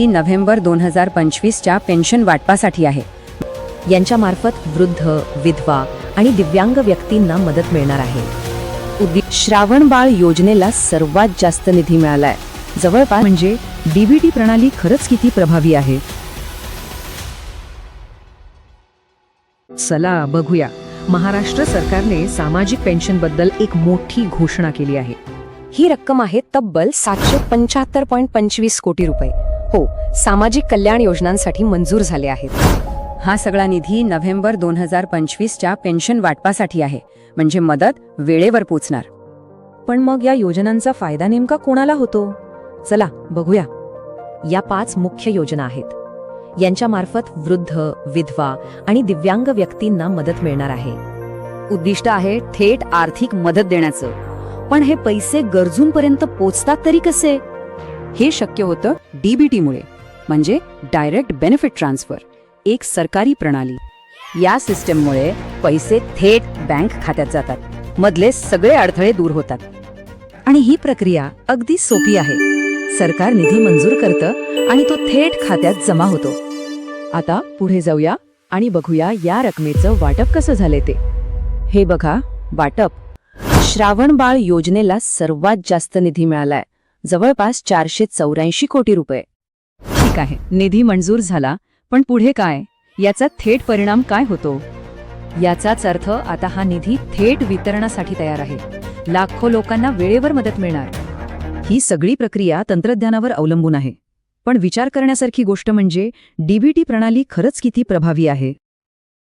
ही November दोन हजार पंचवीसच्या pension वाटपासाठी आहे. यांच्यामार्फत वृद्ध विधवा आणि दिव्यांग व्यक्तींना मदत मिळणार आहे. उद्दी श्रावण बाळ योजनेला सर्वात जास्त निधी मिळालाय. जवळपास म्हणजे डीबीटी प्रणाली खरंच किती प्रभावी आहे? चला बघूया. महाराष्ट्र सरकारने सामाजिक पेन्शनबद्दल एक मोठी घोषणा केली आहे. ही रक्कम आहे तब्बल सातशे पंच्याहत्तर पॉईंट पंचवीस कोटी रुपये. हो सामाजिक कल्याण योजनांसाठी मंजूर झाले आहेत. हा सगळा निधी नोव्हेंबर दोन हजार पंचवीसच्या पेन्शन वाटपासाठी आहे म्हणजे मदत वेळेवर पोचणार. पण मग या योजनांचा फायदा नेमका कोणाला होतो? चला बघूया. या पाच मुख्य योजना आहेत. यांच्यामार्फत वृद्ध विधवा आणि दिव्यांग व्यक्तींना मदत मिळणार आहे. उद्दिष्ट आहे थेट आर्थिक मदत देण्याचं. पण हे पैसे गरजूंपर्यंत पोचतात तरी कसे? हे शक्य होतं डीबीटीमुळे म्हणजे डायरेक्ट बेनिफिट ट्रान्सफर एक सरकारी प्रणाली. या सिस्टममुळे पैसे थेट बँक खात्यात जातात. मधले सगळे अडथळे दूर होतात. आणि ही प्रक्रिया अगदी सोपी आहे. सरकार निधी मंजूर करतं आणि तो थेट खात्यात जमा होतो. आता पुढे जाऊया आणि बघूया या रकमेचं वाटप कसं झाले ते. हे बघा वाटप. श्रावण बाळ योजनेला सर्वात जास्त निधी मिळालाय. जवळपास चारशे चौऱ्याऐंशी कोटी रुपये. ठीक आहे निधी मंजूर झाला पण पुढे काय? याचा थेट परिणाम काय होतो? याचाच अर्थ आता हा निधी थेट वितरणासाठी तयार आहे. लाखो लोकांना वेळेवर मदत मिळणार. ही सगळी प्रक्रिया तंत्रज्ञानावर अवलंबून आहे. पण विचार करण्यासारखी गोष्ट म्हणजे डीबीटी प्रणाली खरंच किती प्रभावी आहे?